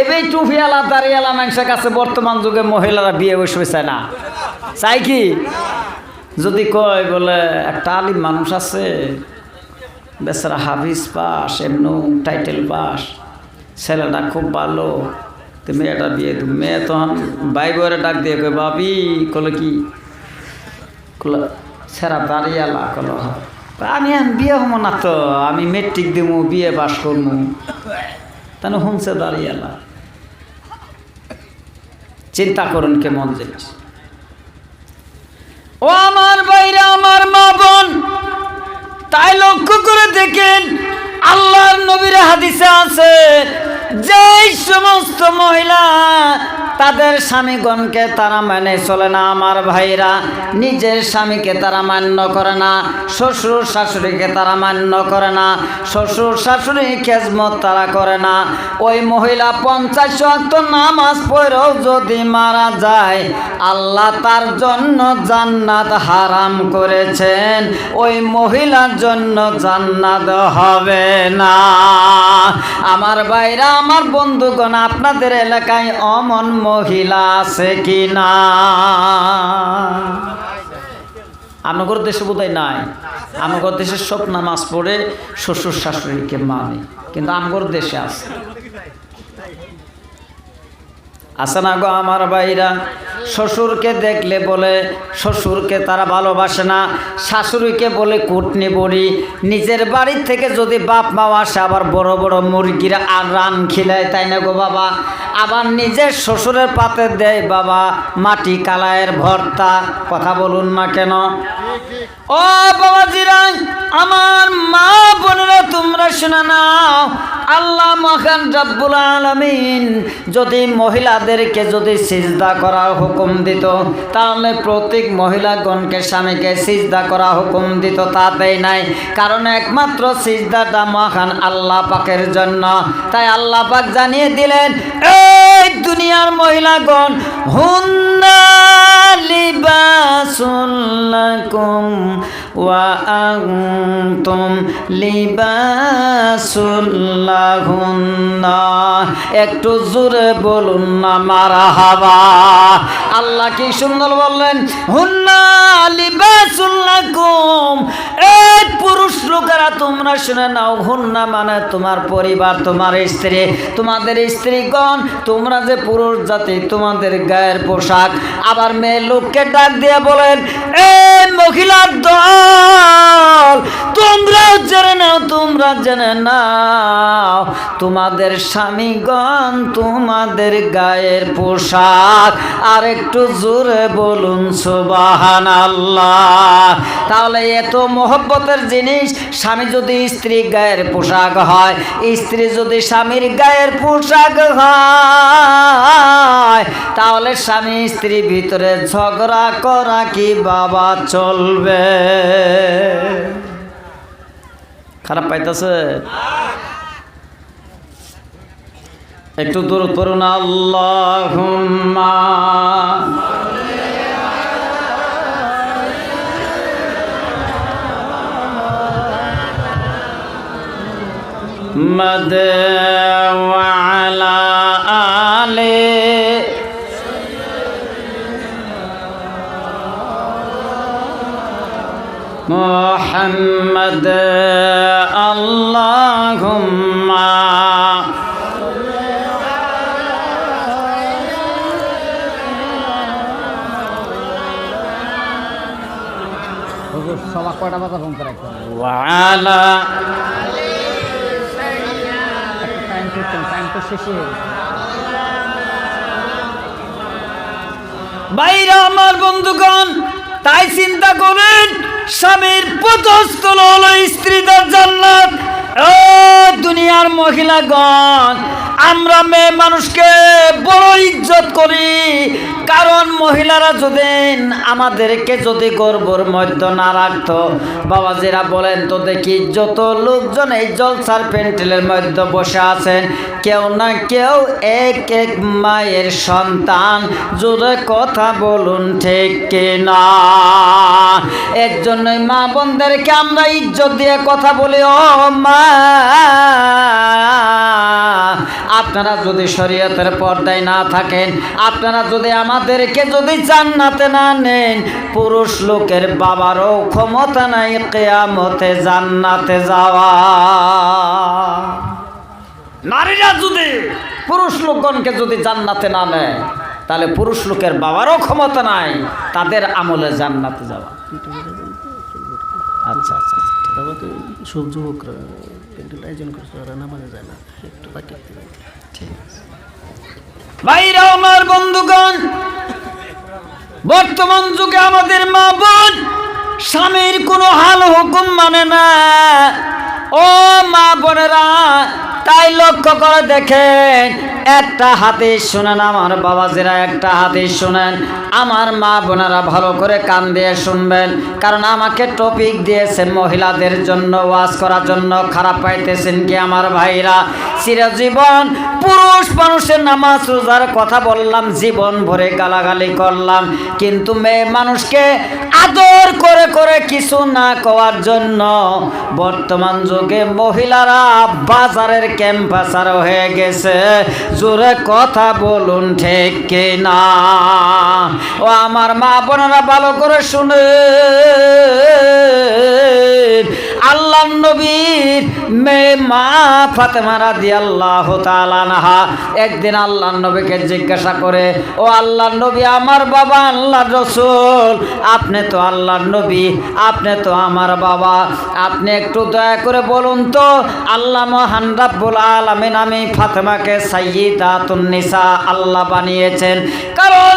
এবেই টুফিয়ালা দাঁড়িয়ালা মানুষের কাছে বর্তমান যুগে মহিলারা বিয়ে বসে চায় না। চাই কি? যদি কয় বলে, একটা আলিম মানুষ আছে, বেচারা হাফিজ পাস এমন টাইটেল পাস, ছেলেটা খুব ভালো, তো মেয়েটা বিয়ে দেব। মেয়ে তখন বাই বইয়ের ডাক দিয়ে কয় বাবি কলে কি? কলে সেরা দাঁড়িয়ালা কল আমি বিয়ে হব না তো, আমি মেট্রিক দেবো বিয়ে পাস করব তাহলে হুমসে না চিন্তা করুন কেমন জিনিস। ও আমার বাইরে আমার মা বোন, তাই লক্ষ্য করে দেখেন আল্লাহর নবীর হাদিসে আছে, যেই সমস্ত মহিলা তাদের স্বামীগণকে তারা মেনে চলে না, আমার ভাইরা। নিজের স্বামীকে তারা মান্য করে না, শ্বশুর শাশুড়িকে তারা মান্য করে না, শ্বশুর শাশুড়ি খেজমত তারা করে না। ওই মহিলা পঞ্চাশ অক্ট নামাজ পড়েও যদি মারা যায়, আল্লাহ তার জন্য জান্নাত হারাম করেছেন। ওই মহিলার জন্য জান্নাত হবে না। আমার বাইরা আমার বন্ধুগণ, আপনাদের এলাকায় অমন মহিলা আছে কি না আমাগর দেশে বোধহয় নাই। আমাগর দেশে সব নামাজ পড়ে শ্বশুর শাশুড়িকে মানে কিন্তু আমগর দেশে আছে। আছে না গো আমার ভাইরা? শ্বশুরকে দেখলে বলে, শ্বশুরকে তারা ভালোবাসে না। শাশুড়িকে বলে, কুটনি বড়ি, নিজের বাড়ির থেকে যদি বাপ মা আসে, আবার বড় বড় মুরগিরা আর রান খিলায়, তাই না গো বাবা? আবার নিজের শ্বশুরের পাতে দেয়, বাবা, মাটি কালায়ের ভর্তা। কথা বলুন না কেন? ও বাবাজিরা আমার মা বোনেরা, তোমরা শোনা নাও। আল্লাহ মহান রাব্বুল আলামিন যদি মহিলাদেরকে যদি সিজদা করার হুকুম দিত, তাহলে প্রত্যেক মহিলাগণকে স্বামীকে সিজদা করা হুকুম দিত তাতেই নাই। কারণ একমাত্র সিজদাটা মহান আল্লাহ পাকের জন্য। তাই আল্লাহ পাক জানিয়ে দিলেন, এই দুনিয়ার মহিলাগণ, হুন্না লিবাসুল ওয়া আনতুম লিবাসুল লাহুন্না একটু জোরে বলুন না মারা হাবা আল্লাহ কি সুন্দর বললেন? পুরুষ লোকেরা তোমরা শুনে নাও, হুন্না মানে তোমার পরিবার, তোমার স্ত্রী, তোমাদের স্ত্রীগণ, তোমরা যে পুরুষ জাতি, তোমাদের গায়ের পোশাক। আবার মেয়ে লোককে ডাক দিয়ে বলেন এই মহিলার দল, তোমরাও জেনে নাও, তোমরা জেনে নাও। তোমাদের স্বামীগণ, তোমাদের গায়ের পোশাক। আর একটু জোরে বলুন সুবাহান আল্লাহ তাহলে এত মোহব্বতের জিনিস, স্বামী যদি স্ত্রী গায়ের পোশাক হয়, স্ত্রী যদি স্বামীর গায়ের পোশাক হয়, তাহলে স্বামী স্ত্রী ভিতরে ঝগড়া করা কি বাবা চলবে? খারাপ পাইতেছে? একটু দূর করুন আল্লাহ مد وعلى آله محمد اللهم সবাই কয়টা ফোন করে? আমার বন্ধুগণ তাই চিন্তা করেন স্বামীর পুতস্থল হলো স্ত্রী তার জন্য ও দুনিয়ার মহিলাগণ আমরা মেয়ে মানুষকে বড় ইজ্জত করি। কারণ মহিলারা যদি আমাদেরকে যদি গর্বর মধ্য না রাখতো, বাবাজিরা বলেন তো দেখি যত লোকজন এই জলসার প্যান্টেলের মধ্যে বসে আছেন, কেউ না কেউ এক এক মায়ের সন্তান, জোরে কথা বলুন ঠিক কিনা? এর জন্যই মা বোনদেরকে আমরা ইজ্জত দিয়ে কথা বলি, ও মা আপনারা যদি শরীয়তের পর্দায় না থাকেন, আপনারা যদি আমাদেরকে যদি জান্নাতে না নেন, পুরুষ লোকের বাবারও ক্ষমতা নাই কেয়ামতে জান্নাতে যাওয়া। নারীরা যদি পুরুষ লোকগণকে যদি জান্নাতে না নেয়, তাহলে পুরুষ লোকের বাবারও ক্ষমতা নাই, তাদের আমলে জান্নাতে যাওয়া। আচ্ছা আচ্ছা। তো সব যুবকরা প্যান্ডেল আয়োজন করছে ওরা নামাজে যায় না একটু বাকি। ঠিক আছে। ভাইরা আমার বন্ধুগণ বর্তমান যুগে আমাদের মা বোন স্বামীর কোনো হাল হুকুম মানে না। ও মা বোনেরা তাই লক্ষ্য করে দেখেন, একটা হাতে শোনেন, আমার বাবাজিরা একটা হাতে শোনেন, আমার মা বোনারা ভালো করে কান দিয়ে শুনবেন, কারণ আমাকে টপিক দিয়েছেন মহিলাদের জন্য, ওয়াজ করার জন্য, খারাপ পাইতেছেন কি আমার ভাইরা? চিরজীবন পুরুষ মানুষের নামাজ, রোজার কথা বললাম, জীবন ভরে গালাগালি করলাম। কিন্তু মেয়ে মানুষকে আদর করে করে কিছু না করার জন্য বর্তমান যুগে মহিলারা বাজারের ক্যাম্পাসার হয়ে গেছে। জোরে কথা বলুন, ঠিক কিনা? ও আমার মা বোনেরা, ভালো করে শুনে। আল্লাহ নবীর মেয়ে মা ফাতেমা রাদি আল্লাহ তালানহা একদিন আল্লাহ নবীকে জিজ্ঞাসা করে, ও আল্লাহ নবী, আমার বাবা আল্লাহ রসুল। আপনি তো আল্লাহ নবী, আপনি তো আমার বাবা। আপনি একটু দয়া করে বলুন তো, আল্লাহ মহান রাব্বুল আলামিন আমি ফাতেমাকে সাইয়্যিদাতুন নিসা আল্লাহ বানিয়েছেন। কারণ